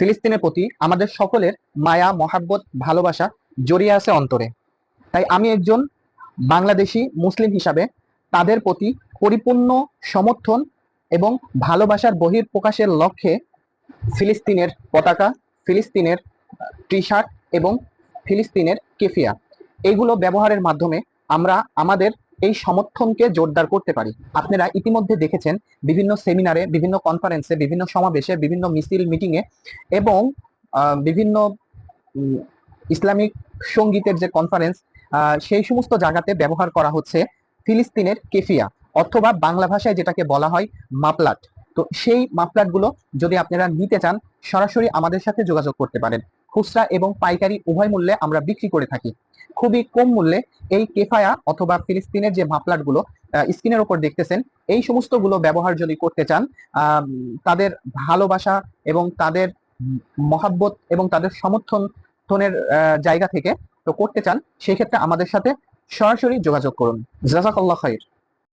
ফিলিস্তিনের প্রতি আমাদের সকলের মায়া, মহাব্বত, ভালোবাসা জড়িয়ে আছে অন্তরে। তাই আমি একজন বাংলাদেশি মুসলিম হিসাবে তাদের প্রতি পরিপূর্ণ সমর্থন এবং ভালোবাসার বহির প্রকাশের লক্ষ্যে ফিলিস্তিনের পতাকা, ফিলিস্তিনের টি শার্ট এবং ফিলিস্তিনের কেফিয়া, এগুলো ব্যবহারের মাধ্যমে আমরা আমাদের এই সমর্থনকে জোরদার করতে পারি। আপনারা ইতিমধ্যে দেখেছেন বিভিন্ন সেমিনারে, বিভিন্ন কনফারেন্সে বিভিন্ন সমাবেশে, বিভিন্ন মিছিল মিটিংয়ে এবং বিভিন্ন ইসলামিক সঙ্গীতের যে কনফারেন্স সেই সমস্ত জায়গাতে ব্যবহার করা হচ্ছে ফিলিস্তিনের কেফিয়া অথবা বাংলা ভাষায় যেটাকে বলা হয় মাপলাট তো সেই মাপলাটগুলো যদি আপনারা নিতে চান, সরাসরি আমাদের সাথে যোগাযোগ করতে পারেন। খুচরা এবং পাইকারি উভয় মূল্যে আমরা বিক্রি করে থাকি। খুবই কম মূল্যে এই কেফায়া অথবা ফিলিস্তিনের যে মাপলাটগুলো স্ক্রিনের উপর দেখতেছেন, এই সমস্তগুলো ব্যবহার যদি করতে চান তাদের ভালোবাসা এবং তাদের মহাব্বত এবং তাদের সমর্থনের জায়গা থেকে তো করতে চান, সেক্ষেত্রে আমাদের সাথে সরাসরি যোগাযোগ করুন। জাজাকাল্লাহ খাইর।